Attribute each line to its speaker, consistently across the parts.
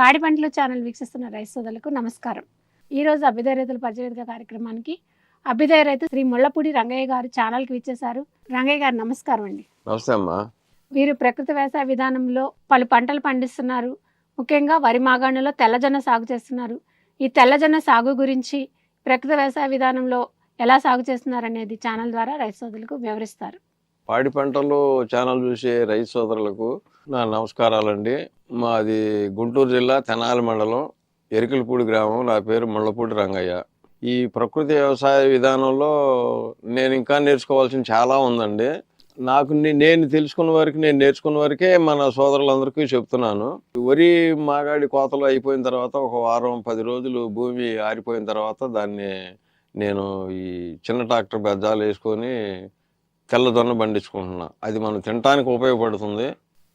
Speaker 1: పాడి పంటలు ఛానల్ వీక్షిస్తున్న రైతు సోదరులకు నమస్కారం. ఈ రోజు అభ్యుదయ రైతుల పరిచయవేదిక కార్యక్రమానికి అభ్యుదయ రైతు శ్రీ ముళ్ళపూడి రంగయ్య గారు ఛానల్కి విచ్చేశారు. రంగయ్య గారు నమస్కారం అండి.
Speaker 2: నమస్తే అమ్మా.
Speaker 1: వీరు ప్రకృతి వ్యవసాయ విధానంలో పలు పంటలు పండిస్తున్నారు. ముఖ్యంగా వరి మాగాణులో తెల్లజొన్న సాగు చేస్తున్నారు. ఈ తెల్లజొన్న సాగు గురించి ప్రకృతి వ్యవసాయ విధానంలో ఎలా సాగు చేస్తున్నారు అనేది ఛానల్ ద్వారా రైతు సోదరులకు వివరిస్తారు.
Speaker 2: పాడి పంటలు ఛానల్ చూసే రైతు సోదరులకు నా నమస్కారాలండి. మాది గుంటూరు జిల్లా తెనాలి మండలం ఎరికలపూడి గ్రామం. నా పేరు ముళ్ళపూడి రంగయ్య. ఈ ప్రకృతి వ్యవసాయ విధానంలో నేను ఇంకా నేర్చుకోవాల్సిన చాలా ఉందండి. నాకు నేను తెలుసుకున్న వరకు నేను నేర్చుకున్న వరకే మన సోదరులందరికీ చెప్తున్నాను. వరి మాగాడి కోతలు అయిపోయిన తర్వాత ఒక వారం పది రోజులు భూమి ఆరిపోయిన తర్వాత దాన్ని నేను ఈ చిన్న ట్రాక్టర్ బెజ్జాలు వేసుకొని తెల్లదొన్న పండించుకుంటున్నా. అది మనం తినటానికి ఉపయోగపడుతుంది.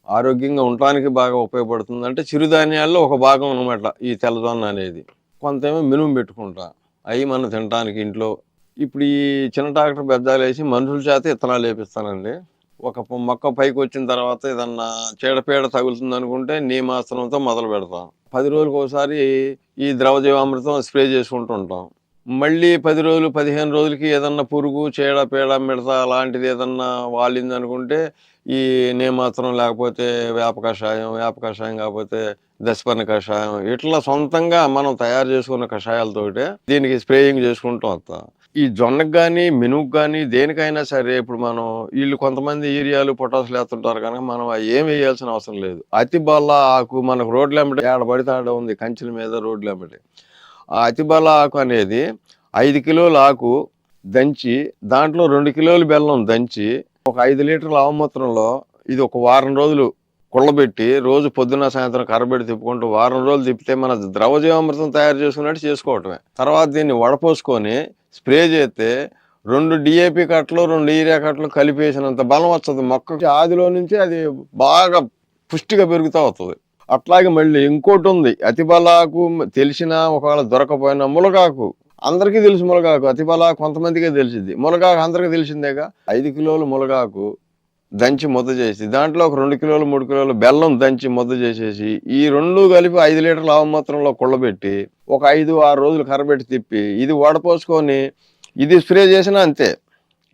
Speaker 2: ఆరోగ్యంగా ఉండటానికి బాగా ఉపయోగపడుతుంది. అంటే చిరుధాన్యాల్లో ఒక భాగం అనమాట ఈ తెల్లదొన్న అనేది. కొంతేమో మినుము పెట్టుకుంటా. అవి మనం తినటానికి ఇంట్లో. ఇప్పుడు ఈ చిన్న ట్రాక్టర్ బెజ్జాలు వేసి మనుషుల చేత ఇత్తనాలు వేపిస్తానండి. ఒక మొక్క పైకి వచ్చిన తర్వాత ఏదన్నా చీడపీడ తగులుతుంది అనుకుంటే నీమాస్త్రంతో మొదలు పెడతాం. పది రోజులకు ఒకసారి ఈ ద్రవజీవామృతం స్ప్రే చేసుకుంటూ ఉంటాం. మళ్ళీ పది రోజులు పదిహేను రోజులకి ఏదన్నా పురుగు చీడ పీడ మిడత అలాంటిది ఏదన్నా వాలింది అనుకుంటే ఈ నేమాత్రం లేకపోతే వేప కషాయం వేప కషాయం కాకపోతే దశపర్ణ కషాయం ఇట్లా సొంతంగా మనం తయారు చేసుకున్న కషాయాలతోటే దీనికి స్ప్రేయింగ్ చేసుకుంటూ వస్తాం. ఈ జొన్నకు కానీ మినుగు కానీ దేనికైనా సరే ఇప్పుడు మనం వీళ్ళు కొంతమంది ఏరియాలు పొటాసులు వేస్తుంటారు కనుక మనం ఏం వేయాల్సిన అవసరం లేదు. అతి బల్ల ఆకు మనకు రోడ్లు వెంబడి ఆడ పడితే ఆడ ఉంది కంచెల మీద రోడ్లు వెంబడి. ఆ అతిబల ఆకు అనేది ఐదు కిలోల ఆకు దంచి దాంట్లో రెండు కిలోలు బెల్లం దంచి ఒక ఐదు లీటర్ల ఆవమూత్రంలో ఇది ఒక వారం రోజులు కుళ్ళబెట్టి రోజు పొద్దున్న సాయంత్రం కరబెట్టి తిప్పుకుంటూ వారం రోజులు తిప్పితే మన ద్రవజీవామృతం తయారు చేసుకున్నట్టు చేసుకోవటమే. తర్వాత దీన్ని వడపోసుకొని స్ప్రే చేస్తే రెండు డిఏపి కట్టలు రెండు యూరియా కట్టలు కలిపేసినంత బలం వస్తుంది. మొక్క ఆదిలో నుంచి అది బాగా పుష్టిగా పెరుగుతూ వస్తుంది. అట్లాగే మళ్ళీ ఇంకోటి ఉంది అతిబలాకు తెలిసినా ఒకవేళ దొరకపోయినా ములగాకు. అందరికీ తెలుసు ములగాకు. అతిబలా కొంతమందికే తెలిసింది ములగాకు అందరికీ తెలిసిందేగా? ఐదు కిలోలు ములగాకు దంచి ముద్ద చేసి దాంట్లో ఒక రెండు కిలోలు మూడు కిలోలు బెల్లం దంచి ముద్ద చేసేసి ఈ రెండు కలిపి ఐదు లీటర్ల ఆవమాత్రంలో కుళ్ళబెట్టి ఒక ఐదు ఆరు రోజులు కరబెట్టి తిప్పి ఇది వడపోసుకొని ఇది స్ప్రే చేసినా అంతే.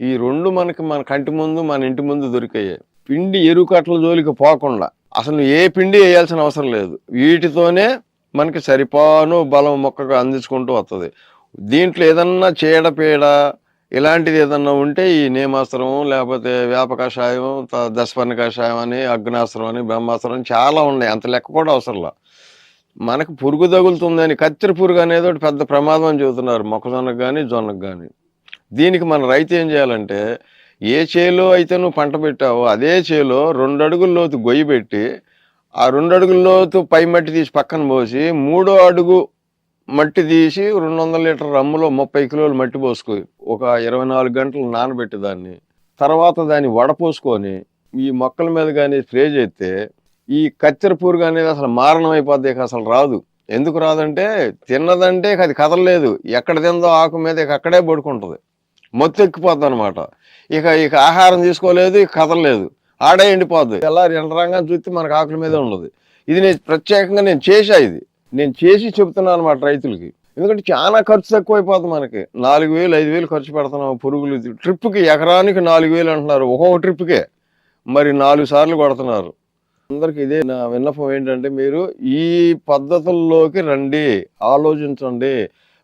Speaker 2: ఈ రెండు మనకి మన కంటి ముందు మన ఇంటి ముందు దొరికాయి. పిండి ఎరుకట్ల జోలికి పోకుండా అసలు ఏ పిండి వేయాల్సిన అవసరం లేదు. వీటితోనే మనకి సరిపాను బలం మొక్కకు అందించుకుంటూ వస్తుంది దీంట్లో ఏదన్నా చీడపీడ ఇలాంటిది ఏదన్నా ఉంటే ఈ నేమాస్త్రం లేకపోతే వేప కషాయం దశపర్ణ కషాయం అని అగ్నాస్త్రం అని బ్రహ్మాస్త్రం అని చాలా ఉన్నాయి. అంత లెక్క కూడా అవసరంలా. మనకు పురుగు తగులుతుందని కత్తిరి పురుగు అనేది ఒకటి పెద్ద ప్రమాదం అని చెబుతున్నారు. మొక్కజొన్నకు కానీ జొన్నకు కానీ దీనికి మన రైతు ఏం చేయాలంటే ఏ చేలో అయితే నువ్వు పంట పెట్టావో అదే చేలో రెండు అడుగుల లోతు గొయ్యి పెట్టి ఆ రెండు అడుగుల లోతు పై మట్టి తీసి పక్కన పోసి మూడో అడుగు మట్టి తీసి రెండు వందల లీటర్ రమ్ములో ముప్పై కిలోలు మట్టి పోసుకో. ఒక ఇరవై నాలుగు గంటలు నానబెట్టి దాన్ని. తర్వాత దాన్ని వడపోసుకొని ఈ మొక్కల మీద కానీ స్ప్రే చేస్తే ఈ కచ్చర పురుగు అనేది అసలు మారణం అయిపోద్ది అసలు రాదు. ఎందుకు రాదంటే తిన్నదంటే అది కదలలేదు. ఎక్కడ తిందో ఆకు మీద అక్కడే పడుకుంటుంది. మొత్తం అనమాట ఇక ఇక ఆహారం తీసుకోలేదు ఇక కదలలేదు. ఆడే ఎండిపోద్ది. ఎలా ఎండరంగా చూస్తే మనకు ఆకుల మీద ఉండదు. ఇది నేను ప్రత్యేకంగా నేను చేసా ఇది. నేను చేసి చెప్తున్నాను అనమాట రైతులకి. ఎందుకంటే చాలా ఖర్చు తక్కువైపోతుంది మనకి. నాలుగు వేలు ఐదు వేలు ఖర్చు పెడుతున్నాం పురుగులు. ట్రిప్కి ఎకరానికి నాలుగు వేలు అంటున్నారు. ఒక్కొక్క ట్రిప్కే. మరి నాలుగు సార్లు కొడుతున్నారు. అందరికి ఇదే నా విన్నపం ఏంటంటే మీరు ఈ పద్ధతుల్లోకి రండి. ఆలోచించండి.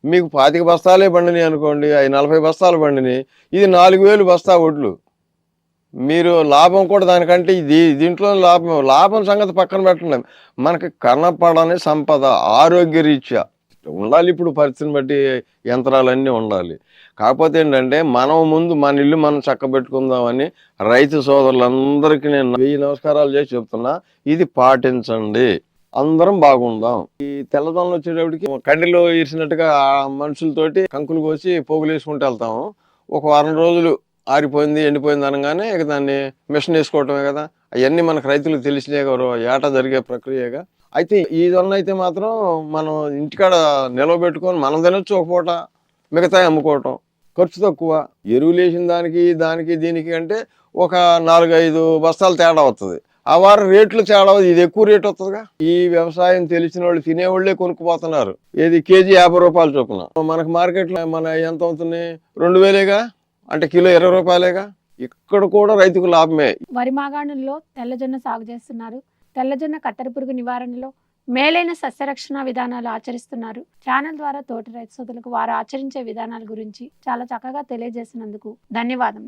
Speaker 2: మీకు పాతిక బస్తాలే బండిని అనుకోండి అవి నలభై బస్తాలు బండిని. ఇది నాలుగు వేలు బస్తా వడ్లు మీరు లాభం కూడా దానికంటే ఇది దీంట్లో లాభం లాభం సంగతి పక్కన పెట్టండి. మనకి కనపడని సంపద ఆరోగ్య రీత్యా ఉండాలి ఇప్పుడు పరిస్థితిని బట్టి యంత్రాలన్నీ ఉండాలి. కాకపోతే ఏంటంటే మనం ముందు మన ఇల్లు మనం చక్కబెట్టుకుందామని రైతు సోదరులందరికీ నేను వెయ్యి నమస్కారాలు చేసి చెప్తున్నా. ఇది పాటించండి. అందరం బాగుందాం. ఈ తెల్లదొనలు వచ్చేటప్పటికి కండిలో ఇరిసినట్టుగా మనుషులతోటి కంకులు కోసి పోగులు వేసుకుంటూ వెళ్తాము. ఒక వారం రోజులు ఆరిపోయింది ఎండిపోయింది అనగానే ఇక దాన్ని మిషన్ వేసుకోవటమే కదా. అవన్నీ మనకు రైతులకు తెలిసినే కదా ఏటా జరిగే ప్రక్రియగా. అయితే ఈ జొన్న అయితే మాత్రం మనం ఇంటికాడ నిలవబెట్టుకొని మనం తినొచ్చు ఒక పూట మిగతా అమ్ముకోవటం. ఖర్చు తక్కువ. ఎరువులు వేసిన దానికి దానికి దీనికి అంటే ఒక నాలుగైదు బస్తాలు తేడా వస్తుంది ఆ వారం రేట్లు చాలా ఇది ఎక్కువ రేట్ వస్తుందిగా. ఈ వ్యవసాయం తెలిసిన వాళ్ళు తినేవాళ్ళే కొనుక్కుపోతున్నారు. ఏది కేజీ యాభై రూపాయలు చొప్పున. మనకు మార్కెట్లో మన ఎంత అవుతుంది? రెండు వేలేగా? అంటే కిలో ఇరవై రూపాయలేగా? ఇక్కడ కూడా రైతుకు లాభమే.
Speaker 1: వరి మాగాణుల్లో తెల్లజొన్న సాగు చేస్తున్నారు. తెల్లజొన్న కత్తెర పురుగు నివారణలో మేలైన సస్యరక్షణ విధానాలు ఆచరిస్తున్నారు. ఛానల్ ద్వారా తోటి రైతు సోదరులకు వారు ఆచరించే విధానాల గురించి చాలా చక్కగా తెలియజేసినందుకు ధన్యవాదం